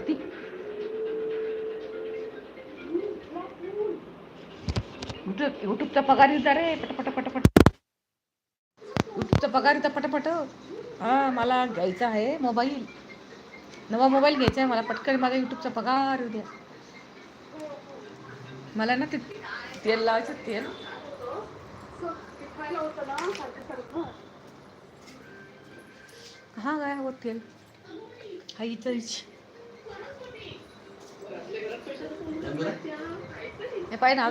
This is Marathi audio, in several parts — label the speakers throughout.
Speaker 1: वरती. युट्यूबचा पगार येऊ रे पटपट पटपट. युट्यूबचा पगार येतं पटपट. हा मला घ्यायचा आहे मोबाईल. नवा मोबाईल घ्यायचा आहे मला पटकन माझा युट्यूबचा पगार येऊ द्या. मला ना ते तेल लावायचं तेल. हां काय हो तेल. हा इथं हे पाहिजे ना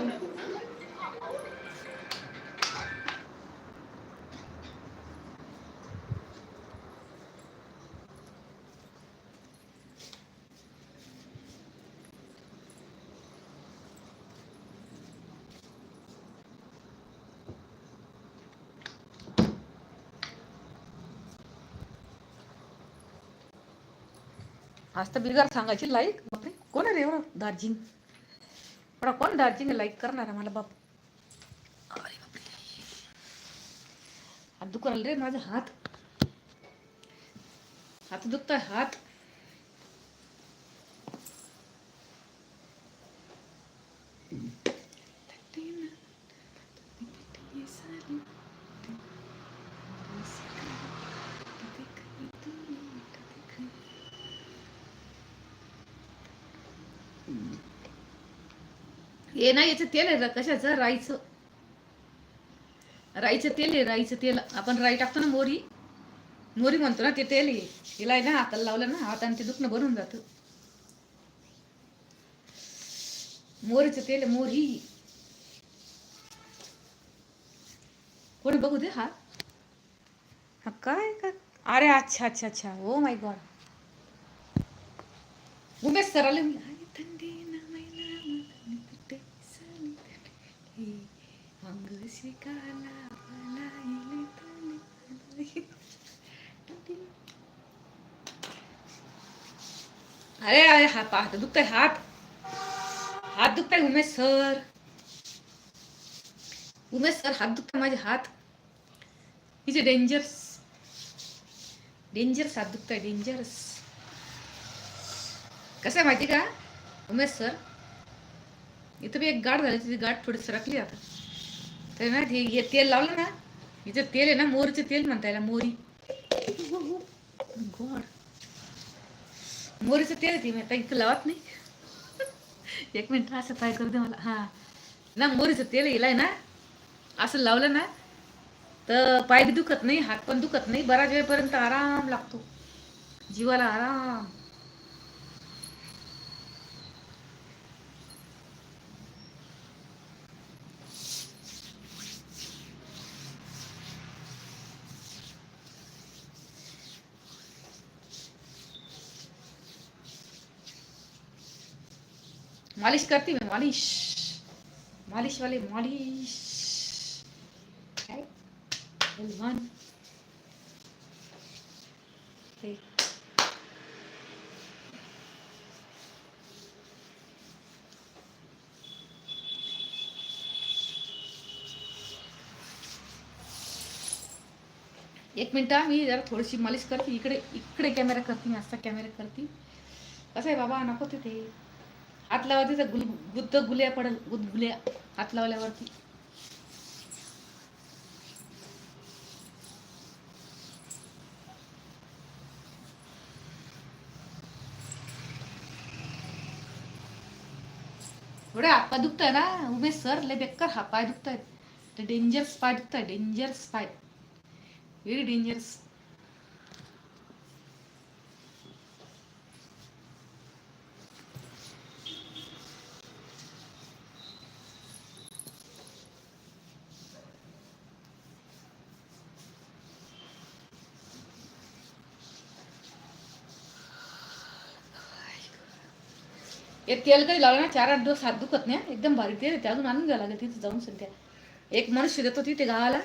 Speaker 1: आज तर बिलगार सांगायची लाईक. बापरे एवढं हो, दार्जिंग एवढा कोण दार्जिंग लाईक करणार आहे मला बाप? अरे हात दुखून रे माझा हात. हात दुखतोय हात. हे ना याचं तेल आहे कशाचं? राईचं. राईचं तेल आहे राईचं तेल. आपण राई टाकतो ना मोरी मोरी म्हणतो ना ते तेल आहे. तिला आहे ना हाताला लावलं ना हाताने ते दुखणं बनून जातं. मोरीचं तेल आहे मोरी कोणी बघू दे हा हा काय का अरे अच्छा अच्छा अच्छा. Oh my god Umesh sir थंडी ना मैना मनाने कुठे साली थंडी. अंग शिकाला अरे अरे हा हात दुखताय हात हात दुखताय उमेश सर उमेश सर हात दुखताय माझे हात इथे डेंजरस डेंजरस हात दुखताय डेंजरस कसं आहे माहिती का उमेश सर इथं बी एक गाठ झाली तिथे गाठ थोडी सरकली आता. तर ना हे हे तेल लावलं ना हिचं तेल आहे ना मोरीचं तेल म्हणता याला मोरी. गोड. मोरीचं तेल आहे ती मी आता इथं लावत नाही. एक मिनिट असं पाय करू दे मला. हा. ना मोरीचं तेल येलाय ना असं लावलं ना तर पाय बी दुखत नाही हात पण दुखत नाही बराच वेळपर्यंत आराम लागतो. जीवाला आराम. मालिश करती मी मालिश। मालिश वाले मालिश। ते एक मिनिट हा, मी जरा थोडीशी मालिश करते इकडे इकडे कॅमेरा करते मी असा कॅमेरा करते कसं आहे बाबा नको तिथे हात लावा तिथं गुल गुद्द गुल्या पडल. गुदगुल्या हात लावल्यावरती एवढे हातपाय दुखताय ना? उमेश सर लय बेकार हा पाय दुखतायत ते डेंजरस पाय दुखताय. डेंजरस पाय. व्हेरी डेंजरस हे तेल कधी लावलं ना चार आठ दिवस हात दुखत नाही एकदम भारी तेल आहे. ते अजून आणून घ्यावं लागेल तिथे जाऊन सध्या. एक मनुष्य देतो तिथे गावाला.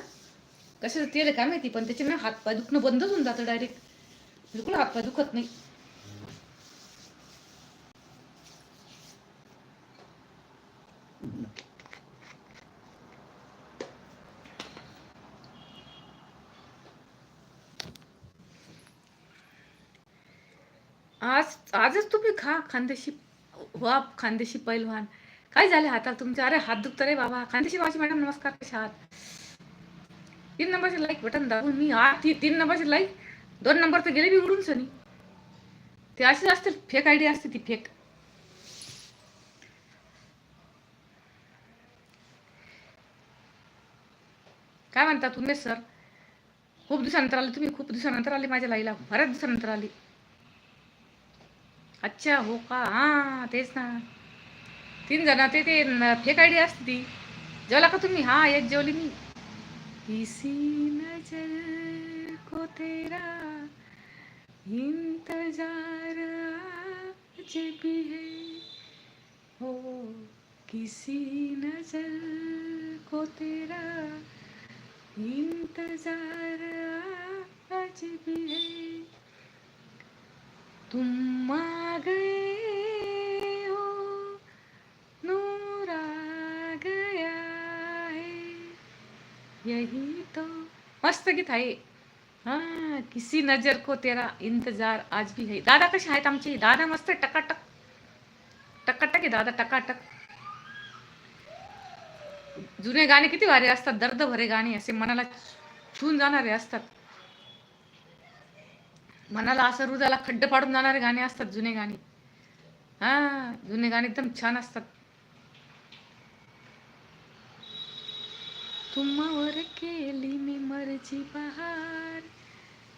Speaker 1: कशाचं तेल आहे काय माहिती पण त्याचे ना हात पाय दुखणं बंदच होऊन जातं डायरेक्ट बिलकुल हात पाय दुखत नाही. आज आजच तुम्ही खा खानदेशी. वा खानदेशी पैलवान. काय झाले हातात तुमच्या अरे हात दुखत रे बाबा. खानदेशी मावशी मॅडम नमस्कार कशा आहात? तीन नंबरचे लाईक बटन दाबून मी आ ती तीन नंबरचे लाईक दोन नंबर तर गेले मी उडून सनी. ते अशीच असते फेक आयडिया असते ती फेक काय म्हणता तुम्ही सर खूप दिवसानंतर आले तुम्ही खूप दिवसानंतर आले माझ्या लाईला. बऱ्याच दिवसानंतर आली. अच्छा हो का? हां तेच ना. तीन जण ते ते न- फेक आयडी असते ती. जेवला का तुम्ही? हा एक जेवली मी. किसी नजर को तेरा इंतजार आज भी है। हो किसी नजर को तेरा इंतजार आज भी है। तुम आ गए हो नूर आ गया है। यही तो मस्त गीत आहे. हा किसी नजर को तेरा इंतजार आज भी है. दादा कसे आहेत आमचे? दादा मस्त आहे, टकाटक. टकाटक आहे दादा टकाटक. जुने गाणे किती भारी असतात. दर्द भरे गाणे असे मनाला छून जाणारे असतात. मनाला असं हृदयाला खड्ड पाडून जाणारे गाणे असतात जुने गाणे. हा जुने गाणे एकदम छान असतात. तुम्हावर केली मी मरची बहार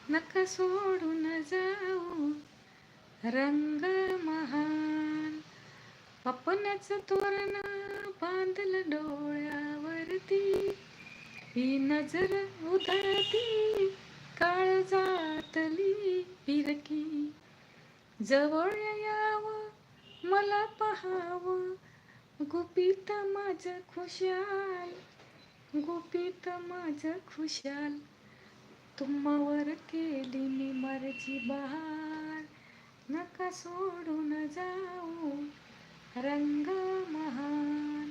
Speaker 1: नका सोडून जाऊ. रंग महान. पपण्याचं तोरण बांधलं डोळ्यावरती. ही नजर उधळती. काळ जातली फिरकी. जवळ यावं मला पहावं. गुपित माझ खुशाल गुपित माझ खुशाल. तुम्हावर केली मी मर्जी बहार नका सोडून जाऊ रंग महान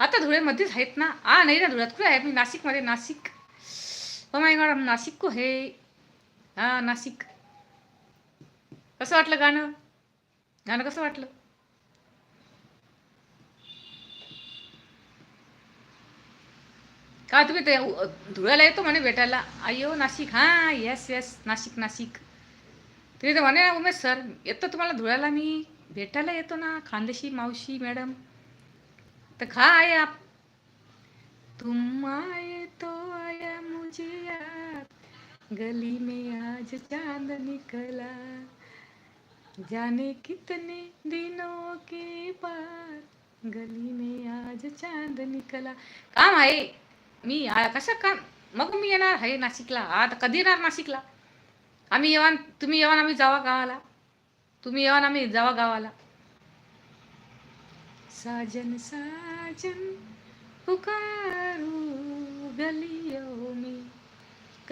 Speaker 1: आता धुळेमध्येच आहेत ना? आ नाही ना धुळ्यात. कुठे आहे मी नाशिकमध्ये नाशिक. हो माय गॉड नाशिक को हे. हा नाशिक. कसं वाटलं गाणं? गाणं कसं वाटलं? का तुम्ही ते धुळ्याला येतो म्हणे भेटायला? अयो नाशिक. हां येस येस नाशिक नाशिक. तुम्ही तर म्हणे उमेश सर येतो तुम्हाला धुळ्याला मी. भेटायला येतो ना खानदेशी मावशी मॅडम. तर खा आहे आप. तुम आए तो आया मुझे याद गली में आज चांद निकला। जाने कितने दिनों के बाद गली में आज चांद निकला। काम आहे. मी कसं काम? मग मी येणार आहे नाशिकला. आता कधी येणार नाशिकला? आम्ही येवान तुम्ही येवान आम्ही जावा गावाला. तुम्ही येवान आम्ही जावा गावाला. साजन साजन पुकारू गली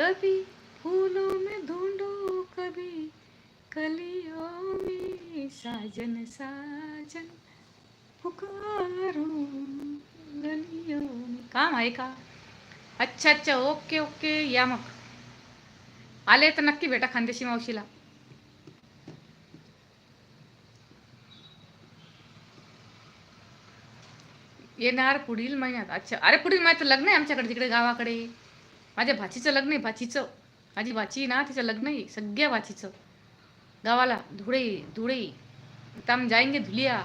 Speaker 1: कभी फूलों में ढूंढो कभी कलियों में साजन साजन पुकारो गलियों में। काम आहे का? अच्छा अच्छा ओके ओके या मग. आले तर नक्की भेटा खानदेशी मावशीला. येणार पुढील महिन्यात. अच्छा अरे पुढील महिन्यात लग्न आहे आमच्याकडे तिकडे गावाकडे. माझ्या भाचीचं लग्न आहे भाचीचं. माझी भाची ना तिचं लग्न आहे सगळ्या भाचीचं. गावाला धुळे धुळे. आता जायंगे धुलिया.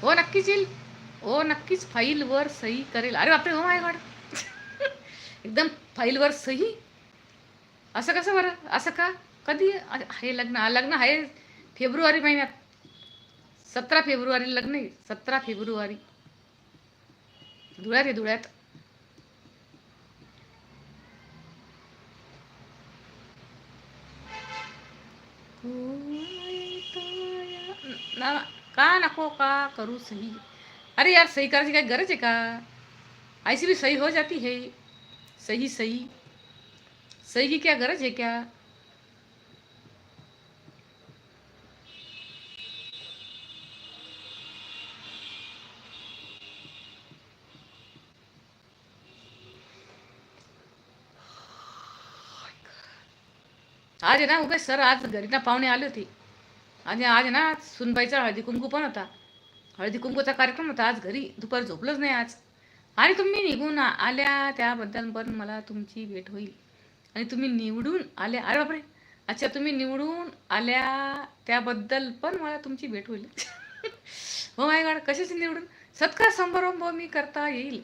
Speaker 1: हो नक्कीच येईल. हो नक्कीच फाईलवर सही करेल. अरे बापरे हो माय गॉड. एकदम फाईलवर सही. असं कसं बरं? असं का? कधी? हे लग्न लग्न आहे फेब्रुवारी महिन्यात. सतरा फेब्रुवारी लग्न आहे सतरा फेब्रुवारी. धुळ्यात आहे धुळ्यात. ना का नको का करू सही अरे यार सही कर जी का गरज है का ऐसी भी सही हो जाती है सही सही सही की क्या गरज है क्या आज आहे ना उभे सर आज घरी ना पाहुणे आले होते आणि आज ना सुनबाईचा हळदी कुंकू पण होता हळदी कुंकूचा कार्यक्रम होता आज घरी दुपार झोपलंच नाही आज आणि तुम्ही निघून आल्या त्याबद्दल पण मला तुमची भेट होईल आणि तुम्ही निवडून आल्या अरे बापरे अच्छा तुम्ही निवडून आल्या त्याबद्दल पण मला तुमची भेट होईल हो माय गाड कशाची निवडून सत्कार समारंभ मी करता येईल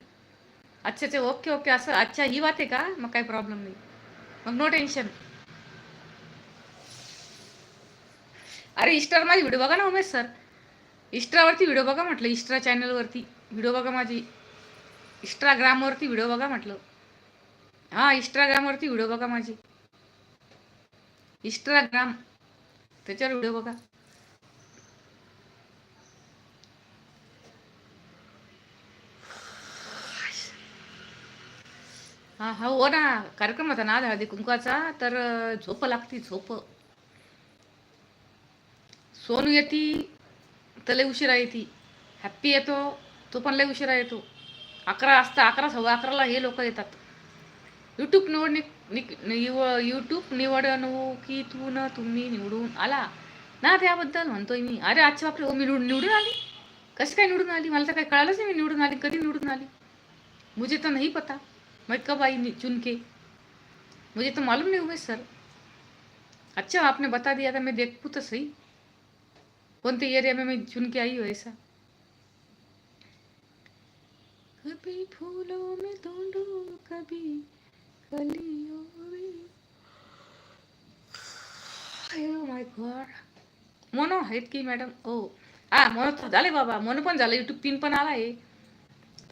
Speaker 1: अच्छा अच्छा ओके ओके असं अच्छा ही बात आहे का मग काही प्रॉब्लेम नाही मग नो टेन्शन अरे इस्टार माझी व्हिडिओ बघा ना उमेश सर इस्टावरती व्हिडिओ बघा म्हटलं इस्ट्रा चॅनलवरती व्हिडिओ बघा माझी. इंस्टाग्रामवरती व्हिडिओ बघा म्हटलं. हां इंस्टाग्रामवरती व्हिडिओ बघा माझी. इंस्टाग्राम त्याच्यावर व्हिडिओ बघा. हा हो ना कार्यक्रम होता ना हळदी कुंकवाचा तर झोप लागती झोप. सोनू येती तर लय उशिरा येते. हॅप्पी येतो तो पण लय उशिरा येतो. अकरा असता अकरा सव्वा अकराला हे लोक येतात. यूट्यूब निवडणूक निव यूट्यूब निवडणुकीतून तुम्ही निवडून आला. ना त्याबद्दल म्हणतोय मी. अरे आजच्या बापरे हो मी निवडून निवडून आली? कशी काय निवडून आली? मला तर काही कळालंच नाही मी निवडून आली कधी निवडून आली? मुझे तो नहीं पता. मैं कब आई नि- मुझे तो मालूम नहीं उमेश सर. अच्छा आपने बता दिया था मैं देखू तो सही. कौन एरिया में मैं चुन के आई हूँ ऐसा? कभी फूलों में ढूंढो कभी कलियों में। Oh my God. मोनो आहेत की मॅडम ओ हा मोनो तर झाले बाबा. मोनो पण झालं. युट्यूब पिन पण आला आहे.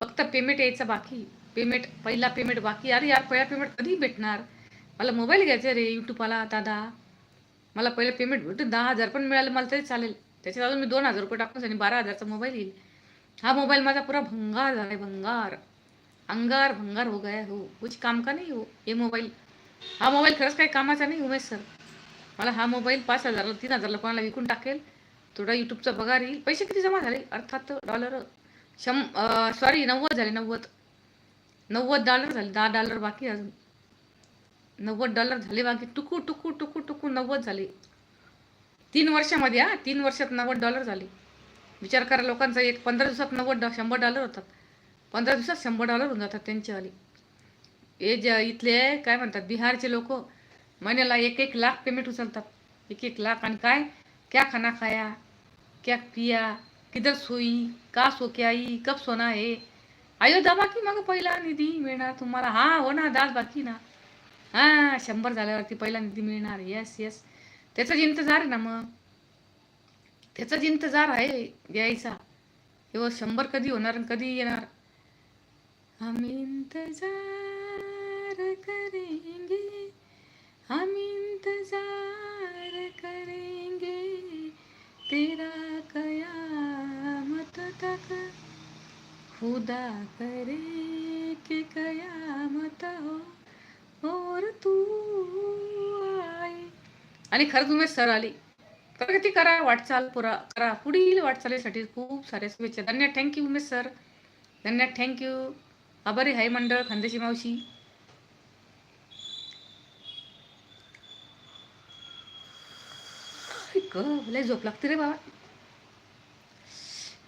Speaker 1: फक्त पेमेंट यायचं बाकी. पेमेंट पहिला पेमेंट बाकी. अरे यार पहिला पेमेंट कधी भेटणार? मला मोबाईल घ्यायचा रे यूट्यूबवाला दादा. मला पहिलं पेमेंट भेटून दहा हजार पण मिळालं. मला तरी चालेल. त्याच्यात अजून मी दोन हजार रुपये टाकून आणि बारा हजारचा मोबाईल येईल. हा मोबाईल माझा पुरा भंगार झालाय भंगार. अंगार भंगार हो गया हो. कुछ काम का नाही हो हे मोबाईल. हा मोबाईल खरंच काही कामाचा नाही उमेश सर. मला हा मोबाईल पाच हजारला तीन हजारला कोणाला विकून टाकेल? थोडा यूट्यूबचा पगार येईल. पैसे किती जमा झाले? अर्थात डॉलर शं सॉरी नव्वद झाले नव्वद. नव्वद डॉलर झाले दहा डॉलर बाकी अजून. नव्वद डॉलर झाले बाकी. टुकू टुकू टुकू टुकू नव्वद झाले. तीन वर्षामध्ये हा तीन वर्षात नव्वद डॉलर झाले. विचार करा लोकांचा एक पंधरा दिवसात नव्वद डॉ शंभर डॉलर होतात. पंधरा दिवसात शंभर डॉलर होऊन जातात त्यांच्यावाले. हे जे इथले काय म्हणतात बिहारचे लोक महिन्याला एक एक लाख पेमेंट उचलतात. एक एक लाख आणि काय? क्या खाना खाया? क्या पिया? किधर सोई? का सो क्या आई कब सोना है? आयो दाबा की मग पहिला निधी मिळणार तुम्हाला? हा हो ना दास बाकी ना. हा शंभर झाल्यावरती पहिला निधी मिळणार. येस येस त्याचाच इंतजार आहे ना मग. त्याचाच इंतजार आहे यायचा. हे शंभर कधी होणार आणि कधी येणार? हम इंतजार करेंगे हम इंतजार करेंगे तेरा कयामत तक खुदा करे के कयामत हो और तू आणि खरं तुम्ही सर आली. प्रगती करा वाटचाल पुरा करा. पुढील वाटचालीसाठी खूप सारे शुभेच्छा. धन्य थँक्यू उमेश सर. धन्य थँक्यू आभारी हाय मंडळ खानदेशी मावशी. ग लय झोप लागते रे बाबा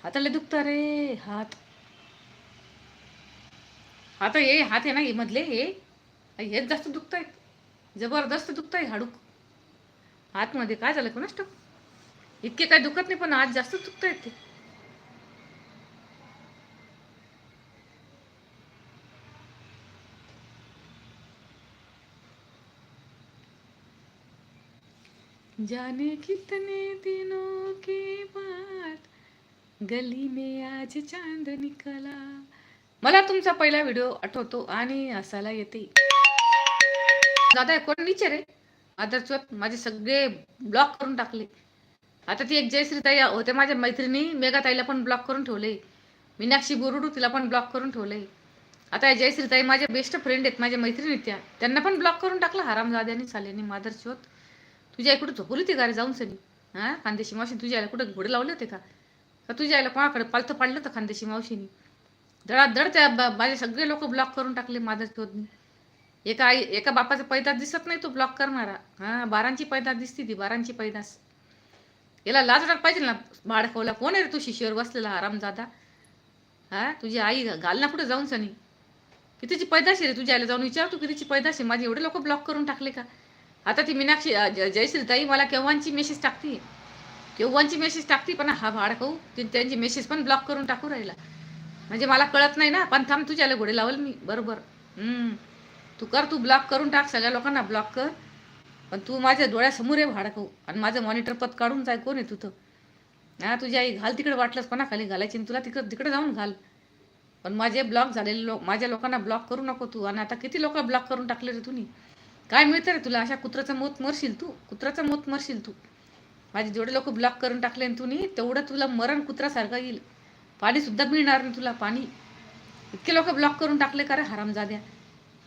Speaker 1: हाताला दुखता रे हात. हात हे हात आहे ना हे मधले हे हेच जास्त दुखत आहेत जबरदस्त दुखत आहे हाडूक. आतमध्ये काय झालं कोणास ठाऊक? इतके काय दुखत नाही पण आज जास्त दुखत आहेत ते. जाने कितने दिनों के बाद गली में आज चांद निकला। मला तुमचा पहिला व्हिडिओ आठवतो आणि असायला येते. दादा कोण विचारे आदर माझे सगळे ब्लॉक करून टाकले. आता ती एक जयश्रीताई होते माझ्या मैत्रिणी मेघाताईला पण ब्लॉक करून ठेवले. मीनाक्षी बोरुडू तिला पण ब्लॉक करून ठेवले. आता या जयश्रीताई माझ्या बेस्ट फ्रेंड आहेत माझ्या मैत्रिणी त्या. त्यांना पण ब्लॉक करून टाकलं हरामजाद्यानी साल्यानी मादरचोत तुझ्या आई कुठं झोपली होती का जाऊन सनी? हां? खानदेशी मावशी तुझ्या आईला कुठं घोडे लावले होते का? का तुझ्या आईला कोणाकडे पालथं पाडलं होतं खानदेशी मावशीनी? धडाधड त्या बा- माझे सगळे लोक ब्लॉक करून टाकले मादरचोतनी एका आई एका बापाचा पैदास दिसत नाही तो ब्लॉक करणारा. हां बारांची पैदास दिसती ती बारांची पैदास. याला लाज वाटायला पाहिजे ना भाडखवला कोण आहे रे तू शिशीवर बसलेला आरामजादा हा तुझी आई घाल ना कुठे जाऊन सनी? कितीची पैदाशी रे तुझ्या आईला जाऊन? विचार तू कितीची पैदाशी माझे एवढे लोक ब्लॉक करून टाकले का? आता ती मीनाक्षी ज- जयश्री ताई मला केव्हांची मेसेज टाकते केव्हांची मेसेज टाकते? पण हा भाडखाऊ ती त्यांची मेसेज पण ब्लॉक करून टाकू राहिला. म्हणजे मला कळत नाही ना पण थांब तुझ्याला घोडे लावल मी. बरोबर. हम्म. तू कर तू ब्लॉक करून टाक सगळ्या लोकांना ब्लॉक कर. पण तू माझ्या डोळ्यासमोर आहे भाडखाऊ आणि माझं मॉनिटर पद काढून जाय कोण आहे तुझं हा तुझी आई घाल तिकडे वाटलंच कोणाखाली घालायची आणि तुला तिकडं तिकडे जाऊन घाल. पण माझे ब्लॉक झालेले लोक माझ्या लोकांना ब्लॉक करू नको तू. आणि आता किती लोक ब्लॉक करून टाकले रे तुम्ही? काय मिळतं रे तुला? अशा कुत्र्याचं मोत मरशील तू? कुत्र्याचं मोत मरशील तू? माझे जेवढे लोक ब्लॉक करून टाकले आणि तुम्ही तेवढं तुला मरण कुत्रासारखं येईल. पाणीसुद्धा मिळणार नाही तुला पाणी. इतके लोक ब्लॉक करून टाकले का रे हरामजाद्या?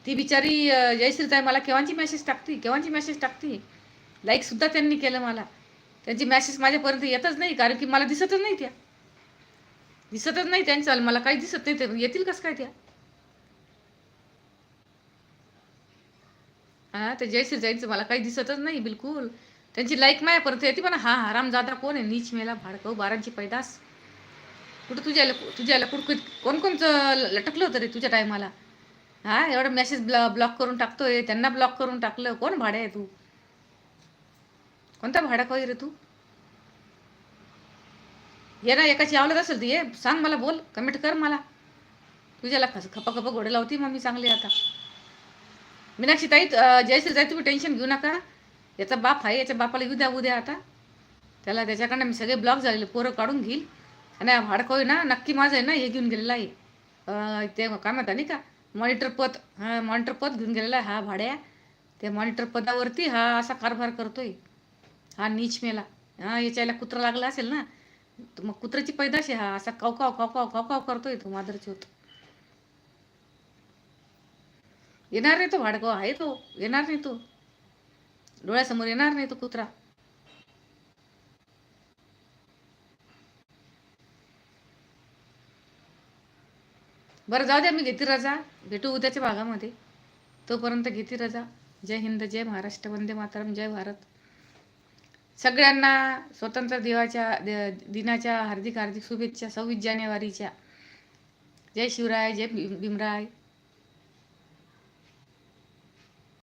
Speaker 1: ती बिचारी अं, जयश्रीताई मला केव्हाची मेसेज टाकते? केव्हाची मेसेज टाकते? लाईकसुद्धा त्यांनी केलं मला. त्यांची मेसेज माझ्यापर्यंत येतच नाही कारण की मला दिसतच नाही त्या. दिसतच नाही त्यांचं मला काही दिसत नाही ते येतील कसं काय त्या? हा ते जयश्री जायचं मला काही दिसतच नाही बिलकुल. त्यांची लाईक माझ्यापर्यंत येते पण हा हरामजादा कोण आहे? नीच मेला भाडकव बारांची पैदास. कुठं तुझ्याला तुझ्याला कुठं कोण कोणचं लटकलं होतं रे तुझ्या टायमाला हा एवढं मेसेज ब्ल ब्लॉक करून टाकतोय. त्यांना ब्लॉक करून टाकलं. कोण भाडे आहे तू? कोणता भाडा रे तू? ये ना एकाची आवडत असेल तू ये. सांग मला बोल. कमेंट कर मला. तुझ्याला खस खपा खपा घोडे लावती मग मी चांगली आता. मीनाक्षी ताई जयश्री ताई तुम्ही टेन्शन घेऊ नका. याचा बाप आहे याच्या बापाला येऊ द्या उद्या आता. त्याला त्याच्याकडनं मी सगळे ब्लॉक झालेले पोरं काढून घेईल. आणि भाडकोय ना नक्की माझं आहे ना हे घेऊन गेलेला आहे. ते काय म्हणता नाही का? मॉनिटर पद हा मॉनिटर पद घेऊन गेलेला आहे हा भाड्या. त्या मॉनिटर पदावरती हा असा कारभार करतोय. हा नीच मेला. हा याच्याला कुत्रा लागला असेल ना तर मग कुत्र्याची पैदाशी हा. असा कावकाव कावकाव कावकाव करतोय तो मादरची होत येणार नाही तो भाडगाव आहे तो. येणार नाही तो. डोळ्यासमोर येणार नाही तो कुत्रा. बरं जाऊ द्या मी घेते रजा. भेटू उद्याच्या भागामध्ये. तोपर्यंत घेते रजा. जय हिंद जय महाराष्ट्र. वंदे मातरम. जय भारत. सगळ्यांना स्वतंत्र देवाच्या दि- दिनाच्या हार्दिक हार्दिक शुभेच्छा. सव्वीस जानेवारीच्या. जय शिवराय जय भीम- भीमराय.